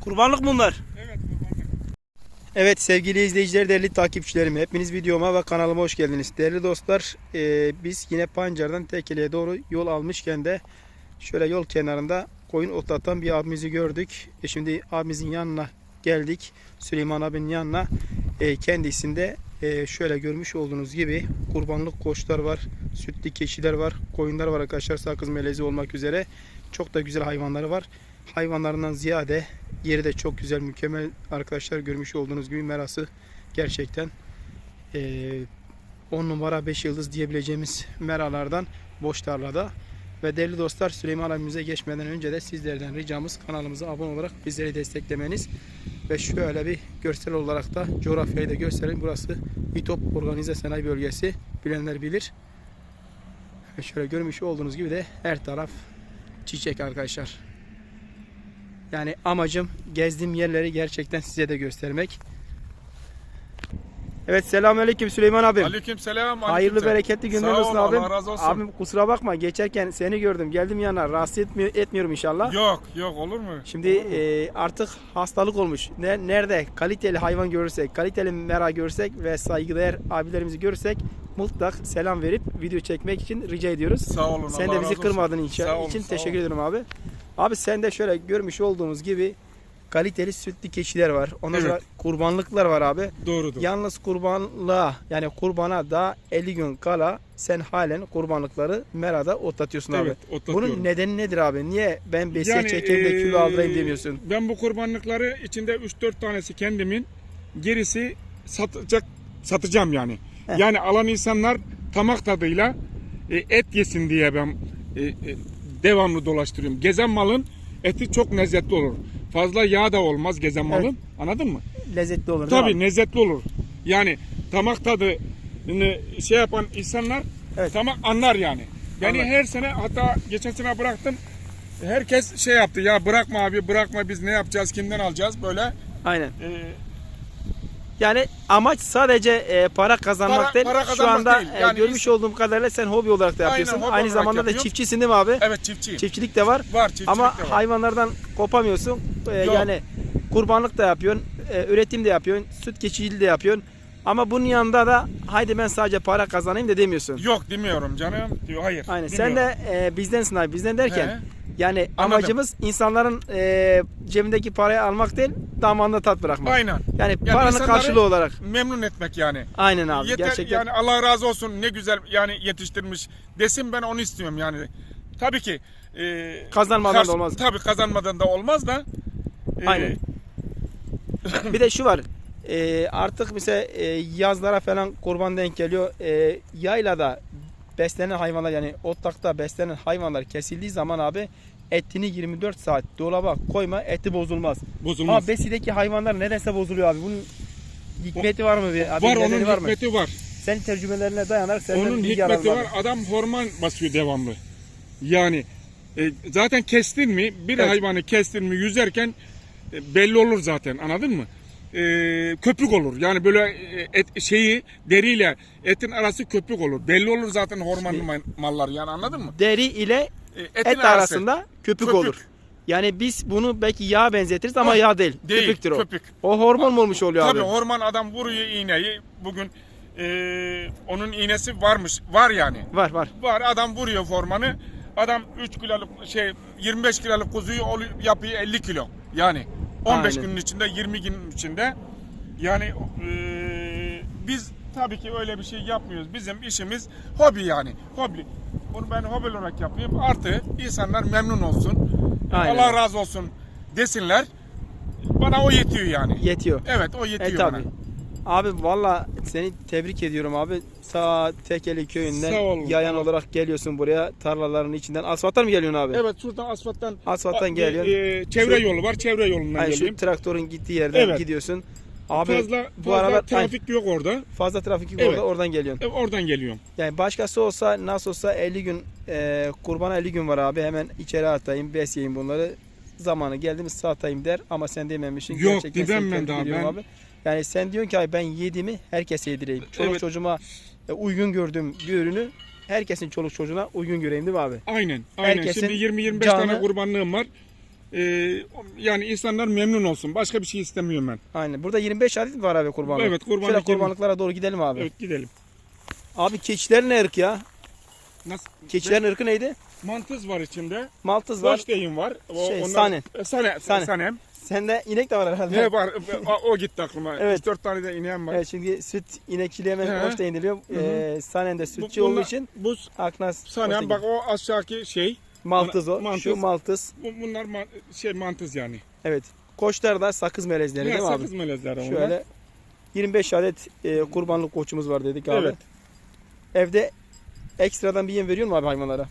Kurbanlık bunlar. Evet kurbanlık. Evet sevgili izleyiciler, değerli takipçilerim. Hepiniz videoma ve kanalıma hoş geldiniz. Değerli dostlar, e, biz yine Pancar'dan Tekele'ye doğru yol almışken de şöyle yol kenarında koyun otlatan bir abimizi gördük. E, şimdi abimizin yanına geldik. Süleyman abinin yanına. E, kendisinde e, şöyle görmüş olduğunuz gibi kurbanlık koçlar var, sütlü keçiler var, koyunlar var arkadaşlar sakız melezi olmak üzere. Çok da güzel hayvanları var. Hayvanlarından ziyade yeri de çok güzel, mükemmel arkadaşlar görmüş olduğunuz gibi merası gerçekten 10 numara 5 yıldız diyebileceğimiz meralardan boş tarlada. Ve değerli dostlar Süleyman abimize geçmeden önce de sizlerden ricamız kanalımıza abone olarak bizleri desteklemeniz. Ve şöyle bir görsel olarak da coğrafyayı da gösterelim. Burası İTOP Organize Sanayi Bölgesi. Bilenler bilir. Ve şöyle görmüş olduğunuz gibi de her taraf çiçek arkadaşlar. Yani amacım gezdiğim yerleri gerçekten size de göstermek. Evet selamünaleyküm Süleyman abim. Aleyküm selam. Hayırlı bereketli günler olsun ol, abim. Allah razı olsun. Abim kusura bakma geçerken seni gördüm. Geldim yana rahatsız etmiyor, etmiyorum inşallah. Yok yok olur mu? Şimdi e, artık hastalık olmuş. Ne, nerede kaliteli hayvan görürsek, kaliteli mera görsek ve saygıdeğer abilerimizi görürsek mutlak selam verip video çekmek için rica ediyoruz. Sağ olun. Sen Allah de bizi kırmadın için sağ teşekkür ederim abi. Abi sen de şöyle görmüş olduğunuz gibi kaliteli sütlü keçiler var. Ondan Evet. sonra kurbanlıklar var abi. Doğrudur. Yalnız kurbanlığa yani kurbana da 50 gün kala sen halen kurbanlıkları merada otlatıyorsun abi. Evet, otlatıyorum. Bunun nedeni nedir abi? Niye ben besiye Yani, çekeyim de kilo eee, aldırayım demiyorsun? Ben bu kurbanlıkları içinde 3-4 tanesi kendimin, gerisi satacak satacağım yani. Heh. Yani alan insanlar tamak tadıyla e, et yesin diye ben e, e, devamlı dolaştırıyorum. Gezen malın eti çok lezzetli olur. Fazla yağ da olmaz gezen malın. Evet. Anladın mı? Lezzetli olur Tabii abi? lezzetli olur. Yani tamak tadını şey yapan insanlar Evet. tamak anlar yani. Yani Anlar. her sene hatta geçen sene bıraktım. Herkes şey yaptı ya bırakma abi bırakma biz ne yapacağız kimden alacağız böyle. Aynen. e, Yani amaç sadece e, para kazanmak Para- değil. para Şu kazanmak anda değil. e, Yani görmüş olduğum kadarıyla sen hobi olarak da Aynen, yapıyorsun. hobi Aynı olarak zamanda da yapıyorum. çiftçisin değil mi abi? evet çiftçiyim. Çiftçilik de var. Var çiftçilik Ama de var. hayvanlardan kopamıyorsun. Ee, Yok. yani kurbanlık da yapıyorsun, e, üretim de yapıyorsun, süt keçiciliği de yapıyorsun. Ama bunun yanında da haydi ben sadece para kazanayım da demiyorsun. Yok demiyorum canım. Diyor hayır. Aynen. Sen demiyorum. de e, bizdensin abi. Bizden derken He. Yani Anladım. amacımız insanların e, cebindeki parayı almak değil, damağında tat bırakmak. Aynen. Yani Yani paranın karşılığı olarak. Memnun etmek yani. Aynen abi. Yeter gerçekten. yani Allah razı olsun ne güzel yani yetiştirmiş desin ben onu istiyorum yani. Tabii ki e, Kazanmadan da olmaz. Tabii kazanmadan da olmaz da. e, Aynen. bir de şu var. e, artık mesela e, yazlara falan kurban denk geliyor. E, yaylada beslenen hayvanlar yani otlakta beslenen hayvanlar kesildiği zaman abi etini 24 saat dolaba koyma eti bozulmaz. Bozulmaz. Ama besideki hayvanlar nedense bozuluyor abi. Bunun hikmeti var mı? Bir, abi, var onun var mı? hikmeti var. Senin tecrübelerine dayanarak senden Onun hikmeti var. abi. Adam hormon basıyor devamlı. Yani e, zaten kestin mi bir Evet. hayvanı kestin mi yüzerken e, belli olur zaten anladın mı? E, köpük olur. Yani böyle e, et, şeyi deriyle etin arası köpük olur. Belli olur zaten hormonlu ma- mallar yani anladın mı? Deri ile E, etin et arası. arasında köpük, Köpük. olur. Yani biz bunu belki yağ benzetiriz ama Ha, yağ değil. değil, Köpüktür o. köpük. O hormon mu olmuş oluyor Tabii abi? hormon adam vuruyor iğneyi. Bugün e, onun iğnesi varmış. Var yani. Var var. Var adam vuruyor formanı. Adam 3 kiloluk şey 25 kiloluk kuzuyu yapıyor 50 kilo. Yani 15 Aynen. günün içinde 20 günün içinde. Yani eee, biz tabii ki öyle bir şey yapmıyoruz. Bizim işimiz hobi yani. Hobi. Bunu ben hobi olarak yapıyorum. Artı insanlar memnun olsun. Aynen. Allah razı olsun desinler. Bana o yetiyor yani. Yetiyor. Evet o yetiyor E bana. Abi valla seni tebrik ediyorum abi. Sağ Tekeli köyünden Sağ olun. yayan olarak geliyorsun buraya tarlaların içinden. Asfalttan mı geliyorsun abi? Evet şuradan asfalttan Asfalttan bir, geliyor. e, çevre Şu- yolu var. Çevre yolundan Yani şu traktörün gittiği yerden Evet. gidiyorsun. Abi fazla bu fazla aralar trafik yok orada. fazla trafik yok Evet. orada oradan geliyorsun. E, oradan geliyorum. Yani başkası olsa nasıl olsa 50 gün e, kurbana 50 gün var abi hemen içeri atayım besleyeyim bunları. Zamanı geldi mi satayım der ama sen dememişsin. Yok, demem seni ben tebrik daha, ediyorum ben- Abi. Yani sen diyorsun ki abi ben yediğimi herkese yedireyim. Çoluk Evet. çocuğuma e, uygun gördüğüm bir ürünü herkesin çoluk çocuğuna uygun göreyim değil mi abi? Aynen. Aynen. Herkesin Şimdi 20-25 canı- tane kurbanlığım var. e, yani insanlar memnun olsun. Başka bir şey istemiyorum ben. Aynen. Burada 25 adet var abi kurbanlık. Evet, kurbanlık Şöyle kurbanlıklara doğru gidelim abi. Evet gidelim. Abi keçiler ne ırk ya? Nasıl? Keçilerin ırkı neydi? Mantız var içinde. Maltız var. Holstein var. O, Şey, Sanen. E, Sanen. Sanen. Sanem. Sende inek de var herhalde. Ne var? o, o gitti aklıma. Evet. 3-4 tane de ineğim var. Evet çünkü süt inekçiliğe hemen He. hoş deniliyor. hı. Ee, Sanen de Bu- sütçü bunlar- olduğu için Bu Aknas Holstein. bak o aşağıki şey. Maltız o. Mantız. Şu maltız. Bu- Bunlar ma- şey mantız yani. Evet. Koçlar da sakız melezleri Ne değil mi abi? sakız melezleri onlar. Şöyle 25 adet e, kurbanlık koçumuz var dedik abi. Evet. Evde ekstradan bir yem veriyor mu abi hayvanlara?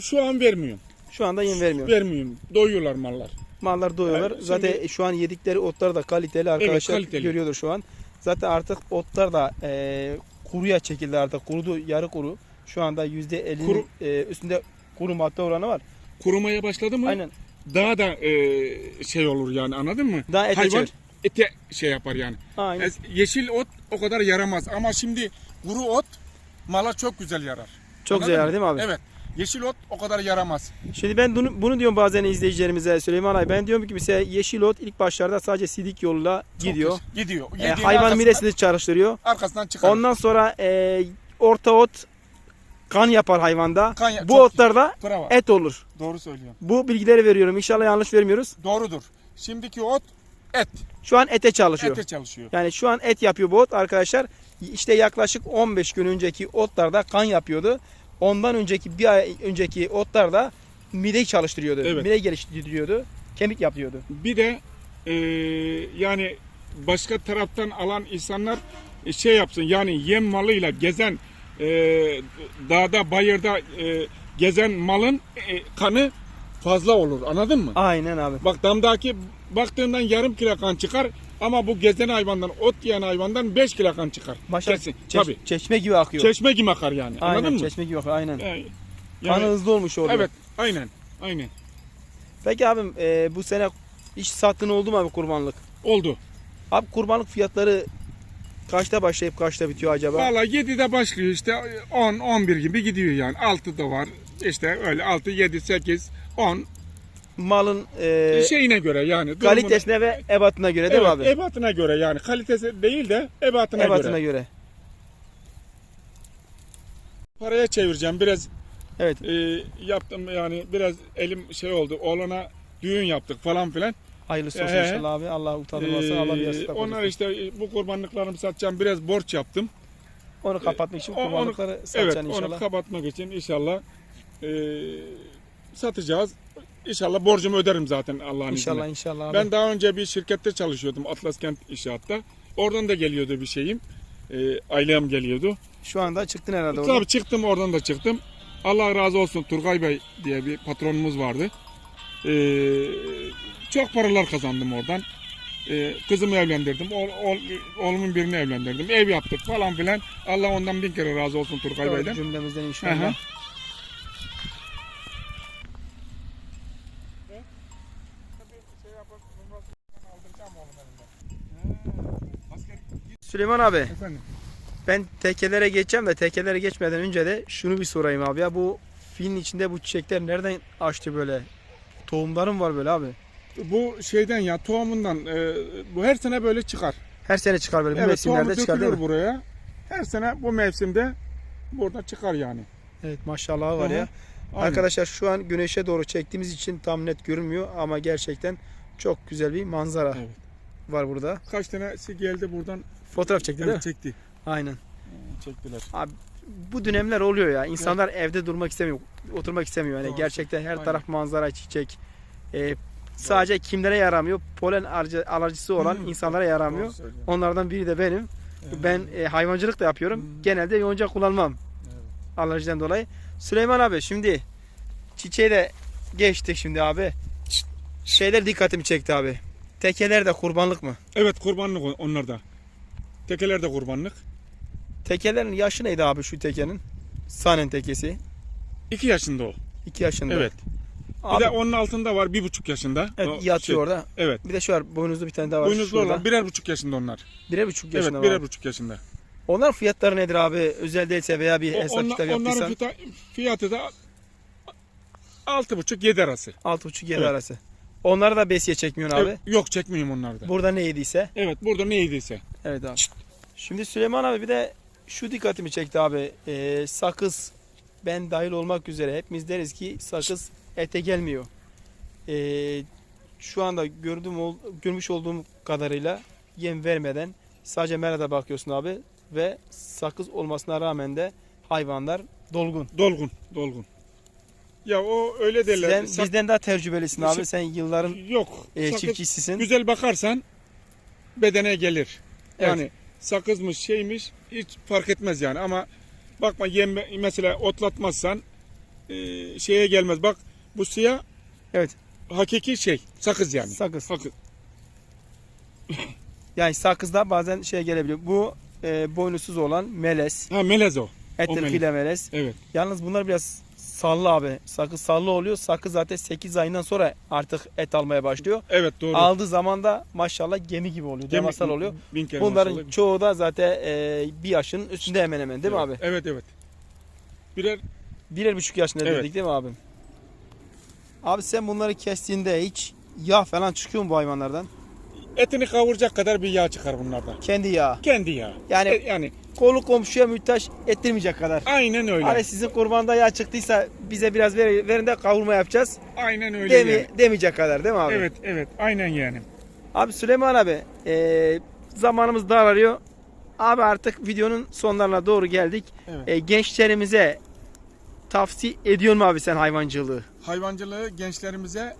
Şu an vermiyorum. Şu anda yem vermiyor. Vermiyorum. Doyuyorlar mallar. Mallar doyuyorlar. Evet, Zaten şimdi- şu an yedikleri otlar da kaliteli arkadaşlar kaliteli. görüyordur şu an. Zaten artık otlar da e, kuruya çekildi artık. Kurudu, yarı kuru. Şu anda %50'nin Kuru- e, üstünde kuru madde oranı var. Kurumaya başladı mı? Aynen. Daha da e, şey olur yani anladın mı? Daha ete Hayvan çevir. ete şey yapar yani. Aynen. Es- Yeşil ot o kadar yaramaz ama şimdi kuru ot mala çok güzel yarar. Çok Anladın güzel mı? değil mi abi? Evet. Yeşil ot o kadar yaramaz. Şimdi ben bunu, bunu diyorum bazen izleyicilerimize Süleyman abi. Ben diyorum ki mesela yeşil ot ilk başlarda sadece sidik yoluyla Çok gidiyor. yeşil. Gidiyor. E, hayvan midesini çalıştırıyor. arkasından çıkar. Ondan sonra e, orta ot kan yapar hayvanda. Kan ya- Bu çok- otlarda Bravo. et olur. Doğru söylüyorsun. Bu bilgileri veriyorum. İnşallah yanlış vermiyoruz. Doğrudur. Şimdiki ot et. Şu an ete çalışıyor. Ete çalışıyor. Yani şu an et yapıyor bu ot arkadaşlar. İşte yaklaşık 15 gün önceki otlarda kan yapıyordu. Ondan önceki bir ay önceki otlarda mideyi çalıştırıyordu. Evet. Mide geliştiriyordu. Kemik yapıyordu. Bir de e, yani başka taraftan alan insanlar e, şey yapsın yani yem malıyla gezen e, dağda bayırda e, gezen malın e, kanı fazla olur anladın mı? Aynen abi. Bak damdaki baktığından yarım kilo kan çıkar ama bu gezen hayvandan ot yiyen hayvandan 5 kilo kan çıkar. Başa Kesin. çeş- Tabii. çeşme gibi akıyor. Çeşme gibi akar yani. aynen Anladın mı? çeşme gibi akıyor. Aynen. Yani, Kanı hızlı olmuş orada. evet, aynen. Aynen. Peki abim e, bu sene hiç sattın oldu mu abi kurbanlık? Oldu. Abi kurbanlık fiyatları kaçta başlayıp kaçta bitiyor acaba? Valla 7'de başlıyor işte 10 11 gibi gidiyor yani. 6'da var. İşte öyle 6 7 8 10 Malın e, şeyine göre yani. durumuna- kalitesine ve ebatına göre değil evet, mi abi? ebatına göre yani. Kalitesi değil de ebatına, ebatına göre. göre. Paraya çevireceğim biraz Evet. e, yaptım yani biraz elim şey oldu. Oğlana düğün yaptık falan filan. Hayırlısı olsun Ee, inşallah abi. Allah utandırmasın. Allah bir Ee, yastıkta onlar işte e, bu kurbanlıklarımı satacağım. Biraz borç yaptım. Onu kapatmak için O- onu- kurbanlıkları Evet satacaksın onu inşallah. kapatmak için inşallah e, satacağız. İnşallah borcumu öderim zaten Allah'ın İnşallah izniyle. inşallah abi. Ben daha önce bir şirkette çalışıyordum Atlas Kent İnşaat'ta. Oradan da geliyordu bir şeyim. E, ailem geliyordu. Şu anda çıktın herhalde oradan. Tabii çıktım oradan da çıktım. Allah razı olsun Turgay Bey diye bir patronumuz vardı. E, çok paralar kazandım oradan. E, kızımı evlendirdim. Oğul, oğul, oğlumun birini evlendirdim. Ev yaptık falan filan. Allah ondan bin kere razı olsun Turgay Doğru, Bey'den. Cümlemizden Hı hı. Süleyman abi Efendim. ben tekelere geçeceğim de tekelere geçmeden önce de şunu bir sorayım abi ya bu filin içinde bu çiçekler nereden açtı böyle? Tohumlarım var böyle abi. Bu şeyden ya tohumundan e, bu her sene böyle çıkar. Her sene çıkar böyle bu Evet mevsimlerde çıkar değil mi? buraya. Her sene bu mevsimde burada çıkar yani. Evet maşallah var hı. ya. Aynen. Arkadaşlar şu an güneşe doğru çektiğimiz için tam net görünmüyor ama gerçekten çok güzel bir manzara Evet. var burada. Kaç tanesi geldi buradan Fotoğraf çekti değil mi? evet, çekti. Aynen. Çektiler. Bu dönemler oluyor ya. İnsanlar evde durmak istemiyor, oturmak istemiyor. Yani Doğru. gerçekten her Aynen. taraf manzara, çiçek. Ee, sadece kimlere yaramıyor? Polen alerjisi olan Hı, insanlara yaramıyor. Doğru. Onlardan biri de benim. Evet. Ben e, hayvancılık da yapıyorum. Hı. Genelde yonca kullanmam Evet. alerjiden dolayı. Süleyman abi şimdi çiçeği de geçtik şimdi abi. Şeyler dikkatimi çekti abi. Tekeler de kurbanlık mı? Evet kurbanlık on- onlar da. Tekeler de kurbanlık. Tekelerin yaşı neydi abi şu tekenin? Sanen tekesi. 2 yaşında o. 2 yaşında. Evet. Bir Abi, de onun altında var bir buçuk yaşında. evet, O yatıyor şey- orada. Evet. Bir de şu var boynuzlu bir tane daha var. Boynuzlu şurada. olan birer buçuk yaşında onlar. Birer buçuk Evet yaşında birer var. buçuk yaşında. Onlar fiyatları nedir abi? Özel değilse veya bir O- hesap onlar- onların yaptıysan fiyatı, fiyatı da altı buçuk yedi arası. altı buçuk yedi Evet. arası. Onları da besiye çekmiyorsun abi. Evet, yok çekmeyeyim onları da. Burada ne yediyse. Evet burada ne yediyse. Evet abi. Şimdi Süleyman abi bir de şu dikkatimi çekti abi. Ee, sakız ben dahil olmak üzere hepimiz deriz ki sakız ete gelmiyor. Ee, şu anda gördüğüm ol- görmüş olduğum kadarıyla yem vermeden sadece merada bakıyorsun abi ve sakız olmasına rağmen de hayvanlar dolgun. Dolgun, dolgun. Ya o öyle derler. Sen Sak- bizden daha tecrübelisin abi. Sak- Sen yılların Yok. e, sakız çiftçisisin. güzel bakarsan bedene gelir. Evet. Yani sakızmış şeymiş hiç fark etmez yani ama bakma yem mesela otlatmazsan e, şeye gelmez. Bak bu siyah Evet. hakiki şey sakız yani. Sakız. Sakız. Yani sakızda bazen şey gelebiliyor. Bu e, boynuzsuz olan melez. Ha melez o. Ettir melez. file melez. Evet. Yalnız bunlar biraz sallı abi. Sakız sallı oluyor. Sakız zaten 8 ayından sonra artık et almaya başlıyor. Evet doğru. Aldığı zaman da maşallah gemi gibi oluyor. Gemi- Devasal oluyor. Bin kere Bunların maşallah. çoğu da zaten e, bir yaşın üstünde hemen hemen değil mi abi? Evet evet. Birer Birer buçuk yaşında Evet. dedik değil mi abi? Abi sen bunları kestiğinde hiç yağ falan çıkıyor mu bu hayvanlardan? etini kavuracak kadar bir yağ çıkar bunlardan. Kendi yağı. Kendi yağı. Yani E, yani kolu komşuya mühtaç ettirmeyecek kadar. aynen öyle. Hani sizin kurbanda yağ çıktıysa bize biraz ver, verin de kavurma yapacağız. Aynen öyle. Demi, yani. demeyecek kadar değil mi abi? Evet evet aynen yani. Abi Süleyman abi e, zamanımız daralıyor. Abi artık videonun sonlarına doğru geldik. Evet. E, gençlerimize tavsiye ediyor mu abi sen hayvancılığı? Hayvancılığı gençlerimize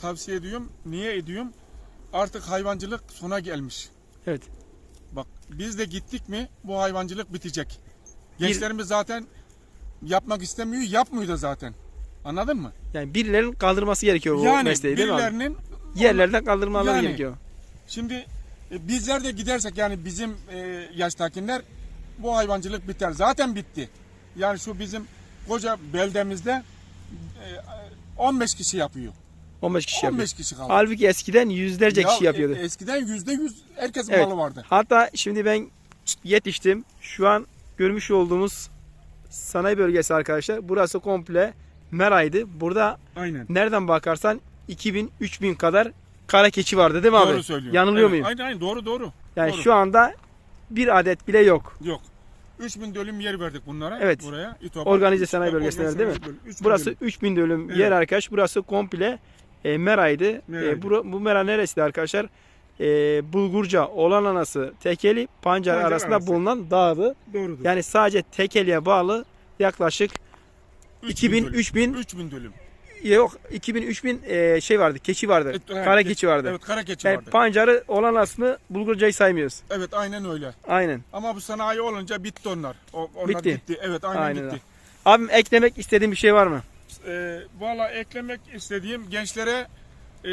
tavsiye ediyorum. Niye ediyorum? Artık hayvancılık sona gelmiş. Evet. Biz de gittik mi bu hayvancılık bitecek. Gençlerimiz zaten yapmak istemiyor, yapmıyor da zaten. Anladın mı? Yani birilerinin kaldırması gerekiyor bu yani mesleği değil mi birilerinin Yerlerden kaldırmaları Yani. gerekiyor. şimdi e, bizler de gidersek yani bizim e, yaştakiler bu hayvancılık biter. Zaten bitti. Yani şu bizim koca beldemizde e, 15 kişi yapıyor. 15 kişi 15 yapıyor. kişi kaldı. Halbuki eskiden yüzlerce Ya, kişi yapıyordu. e, eskiden yüzde yüz herkesin Evet. malı vardı. Hatta şimdi ben yetiştim. Şu an görmüş olduğumuz sanayi bölgesi arkadaşlar. Burası komple meraydı. Burada Aynen. nereden bakarsan 2000-3000 kadar kara keçi vardı değil mi abi? Doğru söylüyor. Yanılıyor Evet, muyum? Aynen aynen doğru doğru. Yani doğru. şu anda bir adet bile yok. Yok. 3000 dönüm yer verdik bunlara. Evet. Buraya. İTOP'a. Organize sanayi bölgesine değil mi? bölge- 3000 Burası dönüm. 3000 dönüm Evet. yer arkadaş. Burası komple e, meraydı. Meraydı. E, bura- bu mera neresi arkadaşlar? E, Bulgurca, Olan Anası, Tekeli, Pancar, Pancar arasında arası. bulunan dağdı. Doğrudur. Yani sadece Tekeli'ye bağlı yaklaşık 2000 dönüm. 3000 3000 dönüm. yok 2000 3000 e, şey vardı. Keçi vardı. Evet, evet, kara ke- keçi vardı. Evet kara keçi yani vardı. Pancarı, Olan Anası'nı, Bulgurca'yı saymıyoruz. Evet aynen öyle. Aynen. Ama bu sanayi olunca bitti onlar. O, onlar Bitti. gitti. Evet aynen, Aynen bitti. Abim eklemek istediğin bir şey var mı? Ee, Valla eklemek istediğim gençlere e,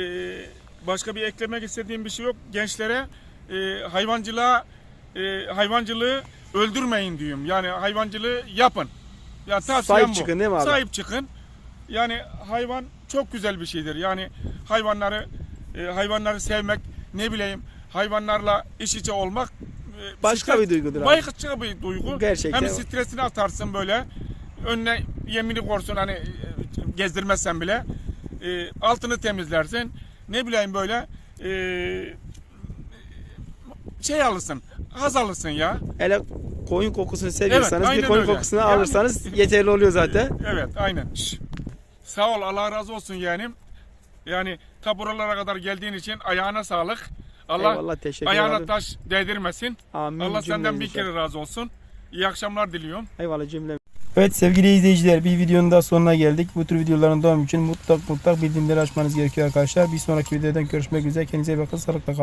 başka bir eklemek istediğim bir şey yok. Gençlere e, hayvancılığa e, hayvancılığı öldürmeyin diyorum. Yani hayvancılığı yapın. Ya tavsiyem Sahip bu. çıkın değil mi abi? Sahip çıkın. Yani hayvan çok güzel bir şeydir. Yani hayvanları e, hayvanları sevmek, ne bileyim hayvanlarla iç içe olmak e, Başka stres- bir duygudur abi. Başka bir duygu. Gerçekten. Hem stresini atarsın böyle. Önüne yemini korsun hani e, gezdirmezsen bile. E, altını temizlersin. Ne bileyim böyle e, şey alırsın. Haz alırsın ya. Hele koyun kokusunu seviyorsanız Evet, bir koyun öyle. kokusunu Yani- alırsanız yeterli oluyor zaten. Evet aynen. Şş. Sağ ol Allah razı olsun yeğenim. Yani ta buralara kadar geldiğin için ayağına sağlık. Allah Eyvallah teşekkür ayağına ederim. taş değdirmesin. Amin Allah senden cümlemize. kere razı olsun. İyi akşamlar diliyorum. Eyvallah cümle. Evet sevgili izleyiciler bir videonun daha sonuna geldik. Bu tür videoların devamı için mutlak mutlak bildirimleri açmanız gerekiyor arkadaşlar. Bir sonraki videodan görüşmek üzere. Kendinize iyi bakın. Sağlıkla kalın.